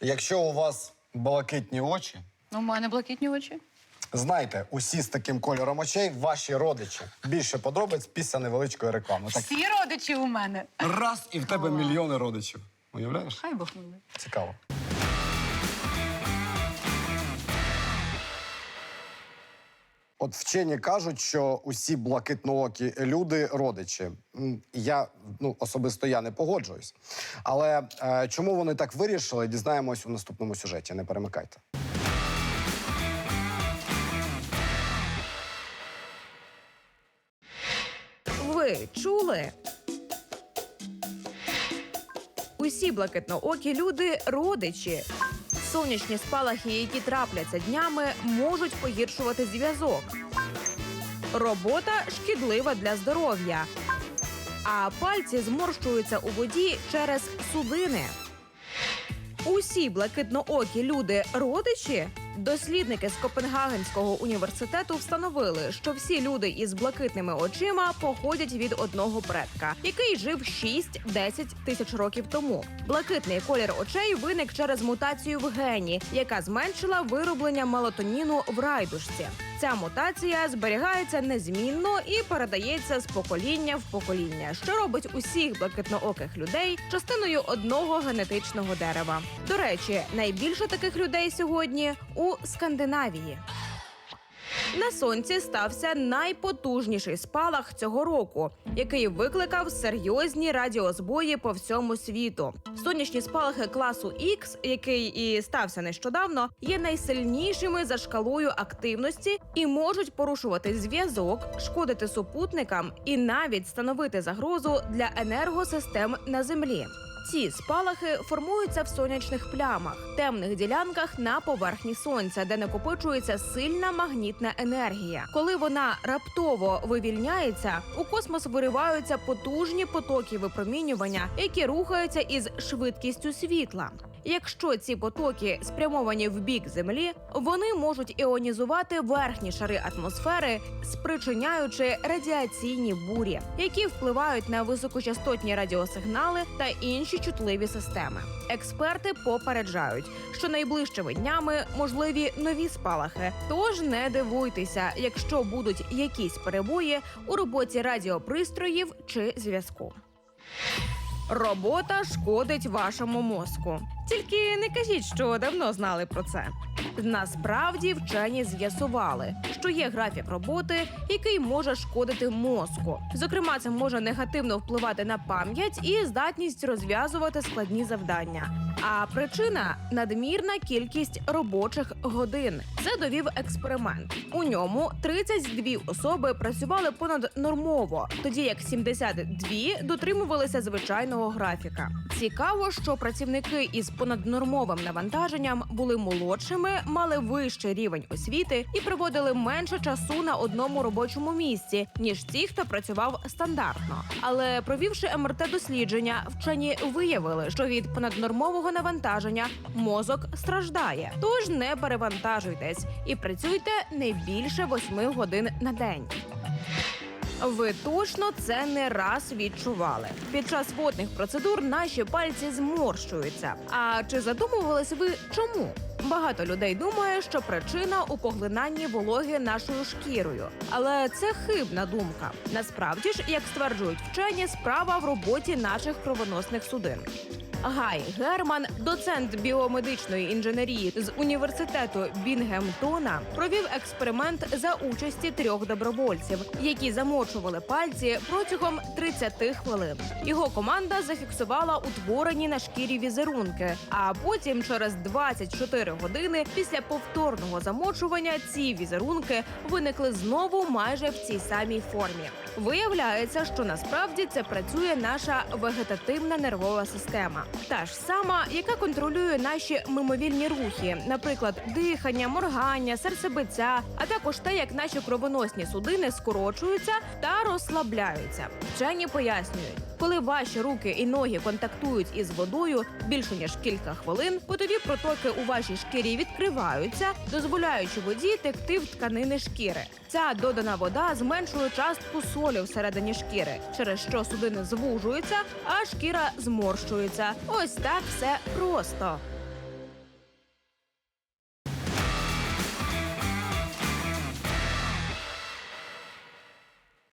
Якщо у вас блакитні очі, У мене блакитні очі. знайте, усі з таким кольором очей ваші родичі. Більше подробиць після невеличкої реклами. Так Всі родичі у мене. раз і в тебе мільйони родичів. Уявляєш? Хай Бог мене. Цікаво. От вчені кажуть, що усі блакитноокі люди родичі. Я ну особисто я не погоджуюсь. Але е, чому вони так вирішили, дізнаємось у наступному сюжеті. Не перемикайте. Ви чули? Усі блакитноокі люди родичі. Сонячні спалахи, які трапляться днями, можуть погіршувати зв'язок. Робота шкідлива для здоров'я. А пальці зморщуються у воді через судини. Усі блакитноокі люди родичі. Дослідники з Копенгагенського університету встановили, що всі люди із блакитними очима походять від одного предка, який жив 6-10 тисяч років тому. Блакитний колір очей виник через мутацію в гені, яка зменшила вироблення мелатоніну в райдушці. Ця мутація зберігається незмінно і передається з покоління в покоління, що робить усіх блакитнооких людей частиною одного генетичного дерева. До речі, найбільше таких людей сьогодні у Скандинавії. На сонці стався найпотужніший спалах цього року, який викликав серйозні радіозбої по всьому світу. Сонячні спалахи класу X, який і стався нещодавно, є найсильнішими за шкалою активності і можуть порушувати зв'язок, шкодити супутникам і навіть становити загрозу для енергосистем на землі. Ці спалахи формуються в сонячних плямах, темних ділянках на поверхні сонця, де накопичується сильна магнітна енергія. Коли вона раптово вивільняється, у космос вириваються потужні потоки випромінювання, які рухаються із швидкістю світла. Якщо ці потоки спрямовані в бік землі, вони можуть іонізувати верхні шари атмосфери, спричиняючи радіаційні бурі, які впливають на високочастотні радіосигнали та інші чутливі системи. Експерти попереджають, що найближчими днями можливі нові спалахи. Тож не дивуйтеся, якщо будуть якісь перебої у роботі радіопристроїв чи зв'язку. Робота шкодить вашому мозку. Тільки не кажіть, що давно знали про це. Насправді вчені з'ясували, що є графік роботи, який може шкодити мозку. Зокрема, це може негативно впливати на пам'ять і здатність розв'язувати складні завдання. А причина надмірна кількість робочих годин. Це довів експеримент. У ньому 32 особи працювали понаднормово, тоді як 72 дотримувалися звичайного графіка. Цікаво, що працівники із понаднормовим навантаженням були молодшими, мали вищий рівень освіти і проводили менше часу на одному робочому місці, ніж ті, хто працював стандартно. Але провівши МРТ дослідження, вчені виявили, що від понаднормового навантаження мозок страждає. Тож не перевантажуйтесь і працюйте не більше 8 годин на день. Ви точно це не раз відчували. Під час водних процедур наші пальці зморщуються. А чи задумувались ви чому? Багато людей думає, що причина у поглинанні вологи нашою шкірою, але це хибна думка. Насправді ж, як стверджують вчені, справа в роботі наших кровоносних судин. Гай Герман, доцент біомедичної інженерії з університету Бінгемтона, провів експеримент за участі трьох добровольців, які замочували пальці протягом 30 хвилин. Його команда зафіксувала утворені на шкірі візерунки. А потім, через 24 години після повторного замочування, ці візерунки виникли знову майже в цій самій формі. Виявляється, що насправді це працює наша вегетативна нервова система, та ж сама, яка контролює наші мимовільні рухи, наприклад, дихання, моргання, серцебиття, а також те, як наші кровоносні судини скорочуються та розслабляються. Вчені пояснюють. Коли ваші руки і ноги контактують із водою більше ніж кілька хвилин, потові протоки у вашій шкірі відкриваються, дозволяючи воді текти в тканини шкіри. Ця додана вода зменшує частку солі всередині шкіри, через що судини звужуються, а шкіра зморщується. Ось так все просто.